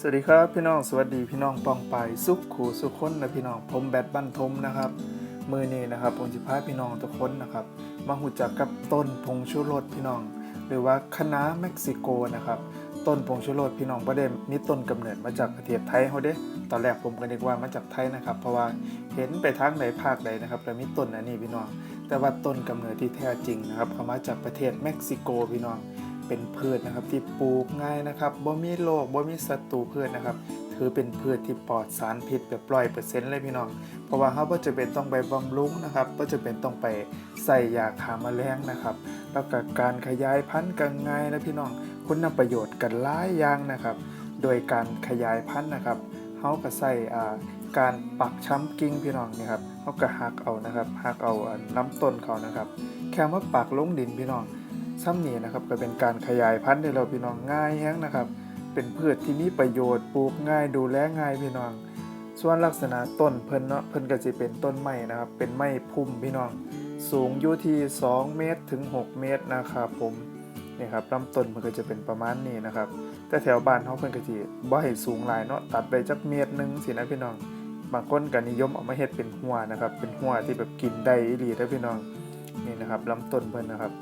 สวัสดีครับพี่น้องสวัสดีพี่น้องปองไปสุขขู่สุขคนนะพี่น้องผมแบทบันทมนะครับมือนี้นะครับผมจะพาพี่น้องทุกคนนะครับ มาหูจักกับต้นพงชูรสพี่น้อง หรือว่าคณะเม็กซิโกนะครับต้นพงชูรสพี่น้องประเด็นมีต้นกำเนิดมาจากประเทศไทยเขาเด้ตอนแรกผมก็นึกว่ามาจากไทยนะครับ เพราะว่าเห็นไปทางใดภาคใดนะครับแล้วมีต้นอันนี้พี่น้อง แต่ว่าต้นกำเนิดที่แท้จริงนะครับเขามาจากประเทศเม็กซิโกพี่น้อง เป็นพืชนะครับที่ปลูกง่ายนะครับบ่มีโรคบ่มีศัตรูพืชนะครับ ถือเป็นพืชที่ปลอดสารพิษแบบร้อยเปอร์เซ็นต์เลยพี่น้อง เพราะว่าเขาก็จะเป็นต้องไปบำรุงนะครับก็จะเป็นต้องไปใส่ยาฆ่าแมลงนะครับ แล้วก็การขยายพันธุ์กันง่ายนะพี่น้อง คุณประโยชน์กันหลายอย่างนะครับ โดยการขยายพันธุ์นะครับเขาก็ใส่อ่าการปักช้ำกิ่งพี่น้องนี่ครับเขาก็หักเอานะครับหักเอานลำต้นเขานะครับ แค่มาปักลงดินพี่น้อง ซ้ำนี่นะครับก็เป็นการขยายพันธุ์ให้เราพี่น้องง่ายแฮงนะครับ เป็นพืชที่มีประโยชน์ปลูกง่ายดูแลง่ายพี่น้อง ส่วนลักษณะต้นเพิ่นเนาะเพิ่นก็จะเป็นต้นไม้นะครับ เป็นไม้พุ่มพี่น้อง สูงอยู่ที่ 2 เมตรถึง 6 เมตรนะครับผมนี่ครับลำต้นมันก็จะเป็นประมาณนี้นะครับ แต่แถวบ้านเขาเพิ่นก็สิบ่ให้สูงหลายเนาะตัดไปจักเมตรหนึงสินะพี่น้อง บางคนก็นิยมเอามาเฮ็ดเป็นหัวนะครับ เป็นหัวที่แบบกินได้อีหลีเด้อพี่น้องนี่นะครับลำต้นเพิ่นนะครับ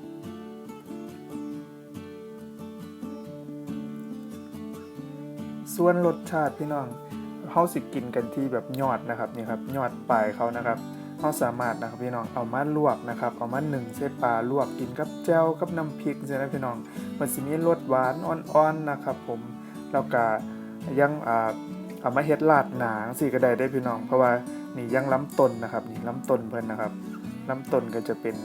ส่วนรสชาติพี่น้องเขาสิกินกันที่แบบยอดนะครับนี่ครับยอดปลายเขานะครับเขาสามารถนะครับพี่น้องเอามาลวกนะครับเอามาหนึ่งเส้นปลาลวกกินกับแจ่วกับน้ำพริกใช่ไหมพี่น้องมันสิมีรสหวานอ่อนๆนะครับผมแล้วก็ยังอ่าเอามาเฮ็ดลาดหนาสิก็ได้ได้พี่น้อง เพราะว่านี่ยังล้ำต้นนะครับนี่ล้ำต้นเพิ่นนะครับล้ำต้นก็จะเป็น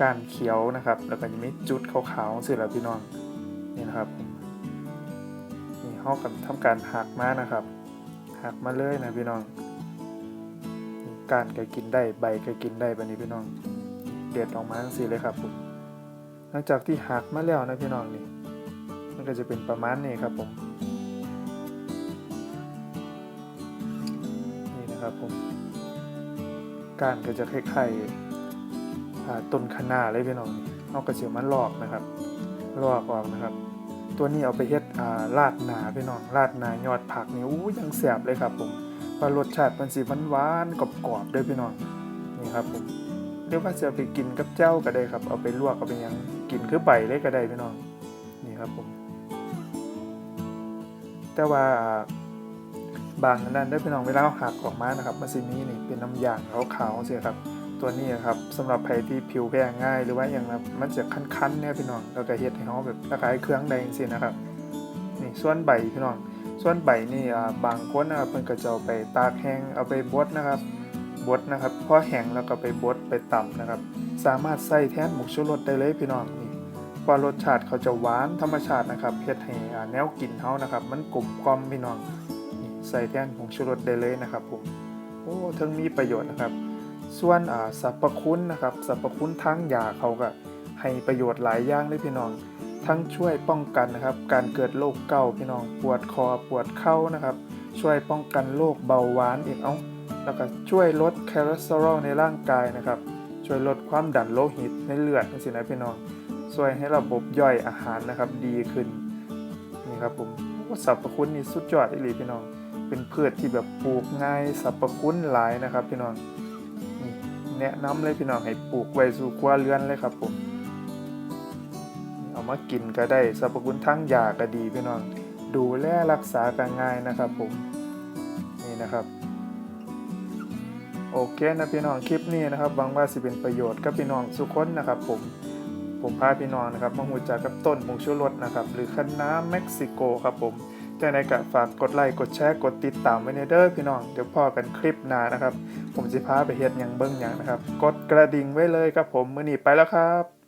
ก้านเขียวนะครับ แล้วก็จะมีจุดขาวๆสิแล้วพี่น้องนี่นะครับผม เขากับทำการหักมานะครับหักมาเลยนะพี่น้องการก็กินได้ใบก็กินได้แบบนี้พี่น้อง เด็ดออกมาทั้งสี่เลยครับผมหลังจากที่หักมาแล้วนะพี่น้องนี่มันก็จะเป็นประมาณนี้ครับผมนี่นะครับผมการก็จะคล้ายๆอ่าต้นคะน้าเลยพี่น้องนี่เอากระเจียวมันลอกนะครับลอกออกนะครับ ตัวนี้เอาไปเฮ็ดอ่าราดหนาพี่น้องราดหนายอดผักนี่อู้ยังแสบเลยครับผมว่ารสชาติมันสิหวานๆกรอบๆด้วยพี่น้องนี่ครับผมเรียกว่าจะไปกินกับเจ้าก็ได้ครับ เอาไปลวกเอาไปยังกินคือใบเลยก็ได้พี่น้องนี่ครับผมแต่ว่าบางนนั้นได้พี่น้องเวลาเราหักออกมานะครับมันสิมีนี่เป็นน้ำยางขาวๆเสียครับ ตัวนี้ครับสำหรับใครที่ผิวแพ้ง่าย หรือว่าอย่างแบบมันจะคันๆเนี่ยพี่น้องเราก็เฮ็ดให้เขาแบบคล้ายเครื่องแดงสินะครับนี่ส่วนใบพี่น้องส่วนใบนี่อ่าบางคนนะครับเพิ่นก็จะเอาไปตากแห้งเอาไปบดนะครับบดนะครับพอแห้งแล้วก็ไปบดไปตำนะครับ สามารถใส่แทนหมกชูรสได้เลยพี่น้องนี่พราะรสชาติเขาจะหวานธรรมชาตินะครับเฮ็ดให้แนวกลิ่นเขานะครับ มันกลมกล่อมพี่น้องใส่แทนผงชูรสได้เลยนะครับผมโอ้ทั้งมีประโยชน์นะครับ ส่วนสรรพคุณนะครับสรรพคุณทางยาเขาก็ให้ประโยชน์หลายอย่างเลยพี่น้อง ทั้งช่วยป้องกันนะครับ การเกิดโรคเกาพี่น้องปวดคอปวดเข่านะครับ ช่วยป้องกันโรคเบาหวานอีกเอาแล้วก็ช่วยลดคอเลสเตอรอลในร่างกายนะครับ ช่วยลดความดันโลหิตในเลือดนั่นสินะพี่น้อง ช่วยให้ระบบย่อยอาหารนะครับดีขึ้นนี่ครับผมสรรพคุณนี่สุดยอดอีหลีพี่น้อง เป็นพืชที่แบบปลูกง่ายสรรพคุณหลายนะครับพี่น้อง แนะนำเลยพี่น้องให้ปลูกไว้สู่ครัวเรือนเลยครับผมเอามากินก็ได้สรรพคุณทั้งยาก็ดีพี่น้องดูแลรักษากันง่ายนะครับผมนี่นะครับโอเคนะพี่น้องคลิปนี้นะครับหวังว่าสิเป็นประโยชน์กับพี่น้องสุกคนนะครับผมผมพาพี่น้องนะครับมาหูจักกับต้นผงชูรสนะครับหรือคะน้าเม็กซิโกครับผมแต่ในกะฝากกดไลค์กดแชร์กดติดตามไว้ในเด้อพี่น้องเดี๋ยวพอกันคลิปหน้านะครับ ผมจะพาไปเฮ็ดหยังเบิ้งหยังนะครับ กดกระดิ่งไว้เลยครับผมมื้อนี้ไปแล้วครับ